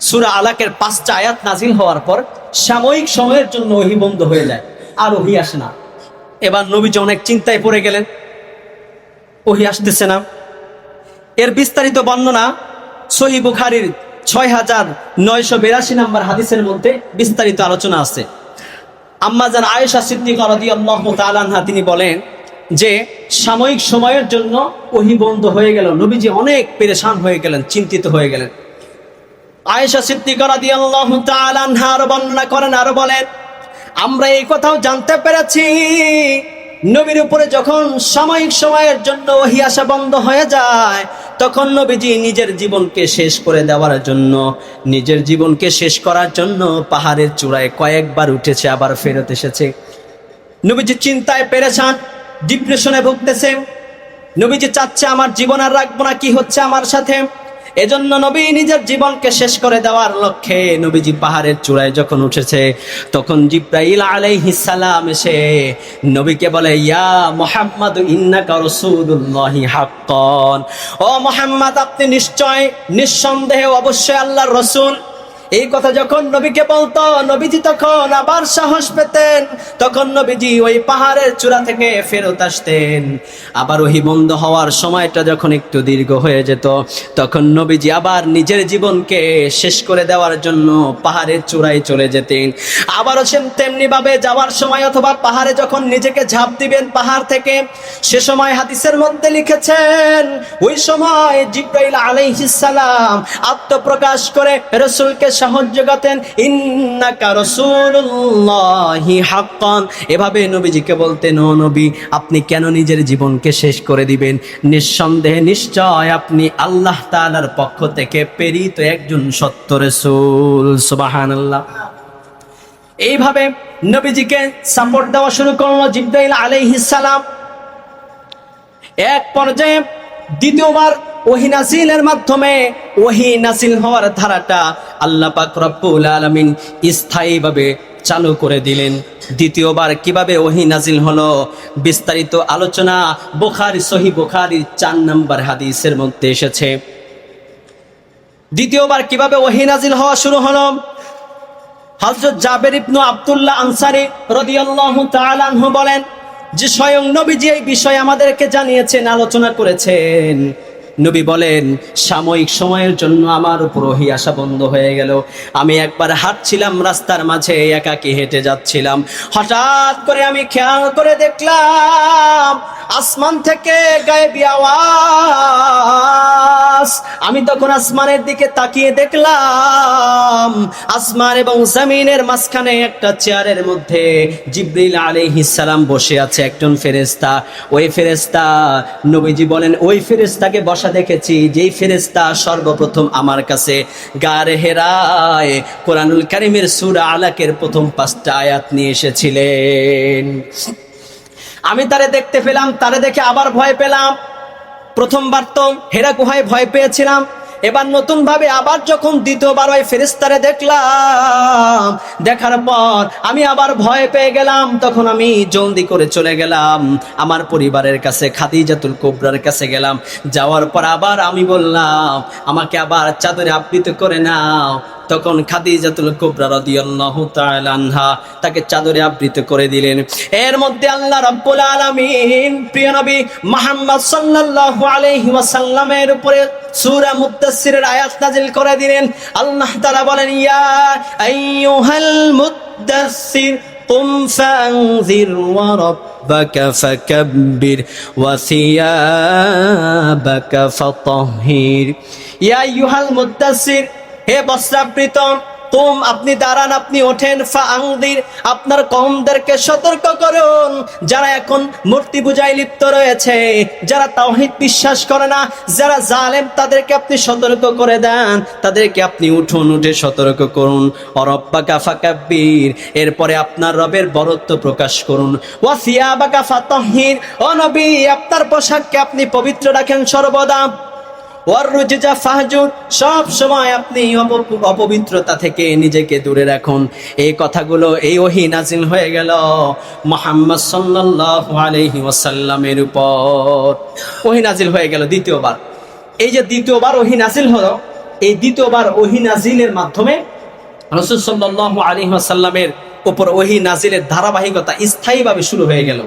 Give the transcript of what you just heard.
সুরা আলাকের পাঁচটা আয়াত নাজিল হওয়ার পর সাময়িক সময়ের জন্য ওহি বন্ধ হয়ে যায়, আর ওহি আসে না। এবার নবীজি অনেক চিন্তায় পড়ে গেলেন। ওহি আসতেছে না। এর বিস্তারিত বর্ণনা সহি বুখারির ছয় হাজার নয়শো বিরাশি নম্বর হাদিসের মধ্যে বিস্তারিত আলোচনা আছে। আম্মা আম্মাজান আয়েশা সিদ্দিকা আনহা তিনি বলেন যে, সাময়িক সময়ের জন্য ওহি বন্ধ হয়ে গেল। নবীজি অনেক পেরেশান হয়ে গেলেন, চিন্তিত হয়ে গেলেন। আয়েশা সিদ্দিকা রাদিয়াল্লাহু তাআলা আনহা আরও বর্ণনা করেন আরও বলেন, আমরা এই কথাও জানতে পেরেছি। নবীর উপরে যখন সাময়িক সময়ের জন্য ওহি আসা বন্ধ হয়ে যায়, তখন নবীজি নিজের জীবনকে শেষ করে দেওয়ার জন্য, নিজের জীবনকে শেষ করার জন্য পাহাড়ের চূড়ায় কয়েকবার উঠেছে, আবার ফেরত এসেছে। নবীজি চিন্তায় পেরেছান ডিপ্রেশনে ভুগতেছে। নবীজি চাচ্ছে, আমার জীবন আর রাখব না, কি হচ্ছে আমার সাথে? এজন্য নবী নিজের জীবনকে শেষ করে দেওয়ার লক্ষ্যে নবীজি পাহাড়ের চূড়ায় যখন উঠেছে, তখন জিব্রাইল সালাম এসে নবীকে বলে, ইয়া মোহাম্মদ, ইন্নাকা রাসূলুল্লাহি হাক্কান। ও মোহাম্মদ, আপনি নিশ্চয়, নিঃসন্দেহে অবশ্যই আল্লাহর রসুল। এই কথা যখন নবীকে বলতো, নবীজি তখন আবার সাহস পেতেন। তখন নবীজি ওই পাহাড়ের চূড়া থেকে ফেরত আসতেন। আবার ওহি বন্ধ হওয়ার সময়টা যখন একটু দীর্ঘ হয়ে যেত, তখন নবীজি আবার নিজের জীবনকে শেষ করে দেওয়ার জন্য পাহাড়ের চূড়ায় চলে যেতেন। আবারও তেমনি ভাবে যাওয়ার সময় অথবা পাহাড়ে যখন নিজেকে ঝাঁপ দিবেন পাহাড় থেকে, সে সময় হাদিসের মধ্যে লিখেছেন, ওই সময় জিব্রাইল আলাইহিস সালাম আত্মপ্রকাশ করে রসুলকে সাহায্য করতেন ইন্নাকা রাসূলুল্লাহি হাক্কান। এভাবে নবীজিকে বলতেন, ও নবী, আপনি কেন নিজের জীবনকে শেষ করে দিবেন? নিঃসন্দেহে নিশ্চয় আপনি আল্লাহ তাআলার পক্ষ থেকে প্রেরিত একজন সত্য রাসূল। সুবহানাল্লাহ। এইভাবে নবীজিকে সাপোর্ট দেওয়া শুরু করল জিব্রাইল আলাইহিস সালাম। এক পর্যায়ে দ্বিতীয়বার ওহি নাসিলের মাধ্যমে ওহি নাসিল হওয়ার ধারাটা আল্লাহ পাক রব্বুল আলামিন স্থায়ীভাবে চালু করে দিলেন। দ্বিতীয়বার কীভাবে ওহি নাজিল হলো? বিস্তারিত আলোচনা বুখারী সহি বুখারীর চার নম্বর হাদিসের মধ্যে এসেছে। দ্বিতীয়বার কীভাবে ওহি নাজিল হওয়া শুরু হলো? হযরত জাবের ইবনু আব্দুল্লাহ আনসারী রাদিয়াল্লাহু তাআলা আনহু বলেন, যে স্বয়ং নবীজি এই বিষয়ে আমাদেরকে জানিয়েছেন, আলোচনা করেছেন। নবী বলেন, সাময়িক সময়ের জন্য আমার উপর ওহি আসা বন্ধ হয়ে গেল। আমি একবার হাঁটছিলাম রাস্তার মাঝে, একাকি হেঁটে যাচ্ছিলাম। হঠাৎ করে আমি খেয়াল করে দেখলাম, আসমান থেকে গায়েবী আওয়াজ। আমি তখন আসমানের দিকে তাকিয়ে দেখলাম, আসমান এবং জমিনের মাঝখানে একটা চেয়ারের মধ্যে জিব্রিল সালাম বসে আছে একজন ফেরেশতা। ওই ফেরেশতা, নবীজি বলেন, ওই ফেরেশতাকে বসা দেখেছি, যেই ফেরেশতা সর্বপ্রথম আমার কাছে গারে হেরায় কোরআনুল কারিমের সূরা আলাকের প্রথম পাঁচটা আয়াত নিয়ে এসেছিলেন। আমি তারে দেখতে পেলাম, তারে দেখে আবার ভয় পেলাম। প্রথমবার তো হেরা গুহায় ভয় পেয়েছিলাম। এবার নতুন ভাবে আবার যখন দ্বিতীয়বার ওই ফেরেস্তারে দেখলাম দেখার পর আমি আবার ভয় পেয়ে গেলাম। তখন আমি জলদি করে চলে গেলাম। আমার পরিবারের কাছে, খাদিজাতুল কোবরার কাছে গেলাম। যাওয়ার পর আবার আমি বললাম, আমাকে আবার চাদরে আবৃত করে নাও। তখন খাদিজাতুল কুবরা রাদিয়াল্লাহু তাআলা আনহা তাকে চাদরে আবৃত করে দিলেন। এর মধ্যে আল্লাহ রাব্বুল আলামিন প্রিয় নবী মুহাম্মদ সাল্লাল্লাহু আলাইহি উপরে সূরা মুদ্দাসসিরের আয়াত নাযিল করে দিলেন আল্লাহ তাআলা বলেন ইয়া আইয়ুহাল মুদ্দাসসির قم فأنذر وربك فكبر وثيابك فطهر يا أيها المدثر হে বস্ত্রাবৃত তুম আপনি দাঁড়ান, আপনি ওঠেন ফাংদির আপনার কমদেরকে সতর্ক করুন। যারা এখন মূর্তি পূজায় লিপ্ত রয়েছে, যারা তাওহিদ বিশ্বাস করে না, যারা জালেম, তাদেরকে আপনি সতর্ক করে দেন। তাদেরকে আপনি উঠুন, উঠে সতর্ক করুন। অরব্বা কাফা কাব্বির এরপরে আপনার রবের বরত্ব প্রকাশ করুন। ওয়াসিয়া বাকা ফাতহির, ও নবী, আপনার পোশাককে আপনি পবিত্র রাখেন সর্বদা। ওয়াররুজা ফাহজুর, সব সময় আপনি অপ- অপবিত্রতা থেকে নিজেকে দূরে রাখুন। এই কথাগুলো এই ওহি নাজিল হয়ে গেল মোহাম্মদ সাল্লাল্লাহু আলাইহি ওয়াসাল্লামের উপর। ওহি নাজিল হয়ে গেল দ্বিতীয়বার। এই যে দ্বিতীয়বার ওহি নাজিল হলো, এই দ্বিতীয়বার ওহি নাজিলের মাধ্যমে রসুল সাল্লাহ আলী আসাল্লামের উপর ওহি নাজিলের ধারাবাহিকতা স্থায়ীভাবে শুরু হয়ে গেল।